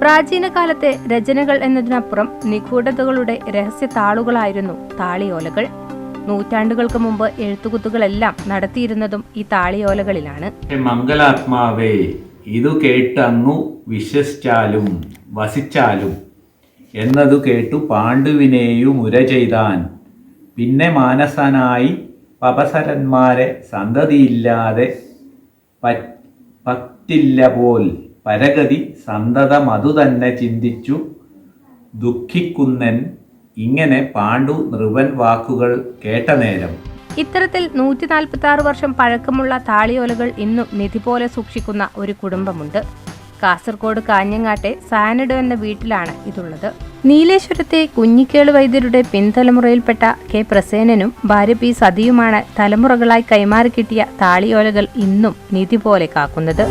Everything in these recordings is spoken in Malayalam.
പ്രാചീന കാലത്തെ രചനകൾ എന്നതിനപ്പുറം നിഗൂഢതകളുടെ രഹസ്യ താളുകളായിരുന്നു താളിയോലകൾ. നൂറ്റാണ്ടുകൾക്ക് മുമ്പ് എഴുത്തുകുത്തുകളെല്ലാം നടത്തിയിരുന്നതും ഈ താളിയോലകളിലാണ്. മംഗലാത്മാവേ ഇതു കേട്ടങ്ങു വിശ്വസിച്ചാലും വസിച്ചാലും. എന്നതു കേട്ടു പാണ്ഡുവിനെയും ഉര ചെയ്താൻ. പിന്നെ മാനസനായി പപസരന്മാരെ സന്തതിയില്ലാതെ പറ്റില്ല പോൽ പരഗതി സന്തതമതു തന്നെ ചിന്തിച്ചു. ദുഃഖിക്കുന്നൻ ഇങ്ങനെ പാണ്ഡു നൃവൻ വാക്കുകൾ കേട്ട നേരം. ഇത്തരത്തിൽ നൂറ്റി നാൽപ്പത്തി ആറ് വർഷം പഴക്കമുള്ള താളിയോലകൾ ഇന്നും നിധി പോലെ സൂക്ഷിക്കുന്ന ഒരു കുടുംബമുണ്ട്. കാസർഗോഡ് കാഞ്ഞങ്ങാട്ടെ സാനഡ് എന്ന വീട്ടിലാണ് ഇതുള്ളത്. നീലേശ്വരത്തെ കുഞ്ഞിക്കേൾ വൈദ്യരുടെ പിൻതലമുറയിൽപ്പെട്ട കെ പ്രസേനനും ഭാര്യ പി സതിയുമാണ് തലമുറകളായി കൈമാറി കിട്ടിയ താളിയോലകൾ ഇന്നും നിധി പോലെ കാക്കുന്നത്.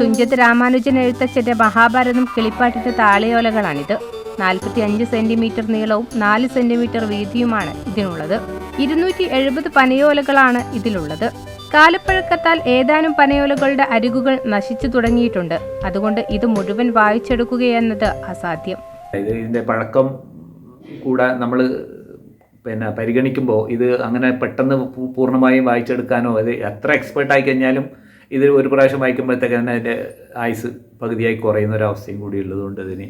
തുഞ്ചത്ത് രാമാനുജൻ എഴുത്തച്ഛന്റെ മഹാഭാരതം കിളിപ്പാട്ടിന്റെ താളിയോലകളാണിത്. നാൽപ്പത്തി അഞ്ച് സെന്റിമീറ്റർ നീളവും നാല് സെന്റിമീറ്റർ വീതിയുമാണ് ഇതിനുള്ളത്. ഇരുന്നൂറ്റി എഴുപത് പനയോലകളാണ് ഇതിലുള്ളത്. കാലപ്പഴക്കത്താൽ ഏതാനും പനയോലകളുടെ അരികുകൾ നശിച്ചു തുടങ്ങിയിട്ടുണ്ട്. അതുകൊണ്ട് ഇത് മുഴുവൻ വായിച്ചെടുക്കുകയെന്നത് അസാധ്യം. ഇതിന്റെ പഴക്കം കൂടെ നമ്മൾ പിന്നെ പരിഗണിക്കുമ്പോൾ ഇത് അങ്ങനെ പെട്ടെന്ന് പൂർണമായും വായിച്ചെടുക്കാനോ അത് എത്ര എക്സ്പേർട്ട് ആയി കഴിഞ്ഞാലും ഇത് ഒരു പ്രാവശ്യം വായിക്കുമ്പോഴത്തേക്ക് തന്നെ അതിന്റെ ആയുസ് പകുതിയായി കുറയുന്ന ഒരു അവസ്ഥയും കൂടി ഉള്ളതുകൊണ്ട് ഇതിന്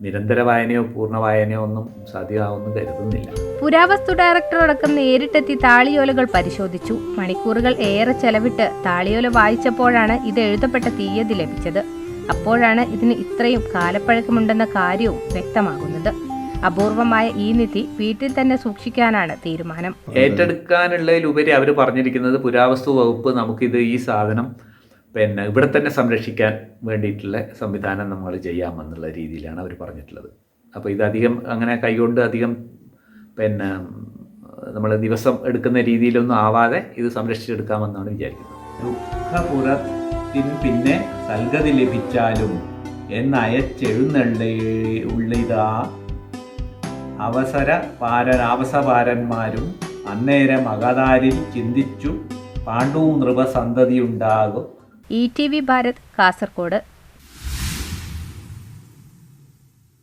നിരന്തര വായനയോ പൂർണ വായനയോ ഒന്നും സാധ്യമാവുമെന്ന് കരുതുന്നില്ല. പുരാവസ്തു ഡയറക്ടർ അടക്കം നേരിട്ടെത്തി താളിയോലകൾ പരിശോധിച്ചു. മണിക്കൂറുകൾ ഏറെ ചെലവിട്ട് താളിയോല വായിച്ചപ്പോഴാണ് ഇത് എഴുതപ്പെട്ട തീയതി ലഭിച്ചത്. അപ്പോഴാണ് ഇതിന് ഇത്രയും കാലപ്പഴക്കമുണ്ടെന്ന കാര്യവും വ്യക്തമാകുന്നത്. അപൂർവമായ ഈ നിധി വീട്ടിൽ തന്നെ സൂക്ഷിക്കാനാണ് തീരുമാനം. ഏറ്റെടുക്കാനുള്ളതിലുപരി അവർ പറഞ്ഞിരിക്കുന്നത് പുരാവസ്തു വകുപ്പ് നമുക്കിത് ഈ സാധനം പിന്നെ ഇവിടെ തന്നെ സംരക്ഷിക്കാൻ വേണ്ടിയിട്ടുള്ള സംവിധാനം നമ്മൾ ചെയ്യാമെന്നുള്ള രീതിയിലാണ് അവർ പറഞ്ഞിട്ടുള്ളത്. അപ്പോൾ ഇതധികം അങ്ങനെ കൈകൊണ്ട് അധികം പിന്നെ നമ്മൾ ദിവസം എടുക്കുന്ന രീതിയിലൊന്നും ആവാതെ ഇത് സംരക്ഷിച്ചെടുക്കാമെന്നാണ് വിചാരിക്കുന്നത്. ദുഃഖപുറത്തിന് പിന്നെ സൽഗതി ലഭിച്ചാലും എന്നയച്ചെഴുന്നള്ളി ഉള്ളിതാ അവസര പാര അവസപാരന്മാരും അന്നേരം അകതാരിൽ ചിന്തിച്ചു Pandu നൃപസന്തതിയുണ്ടാകും. E T V Bharat Kasaragod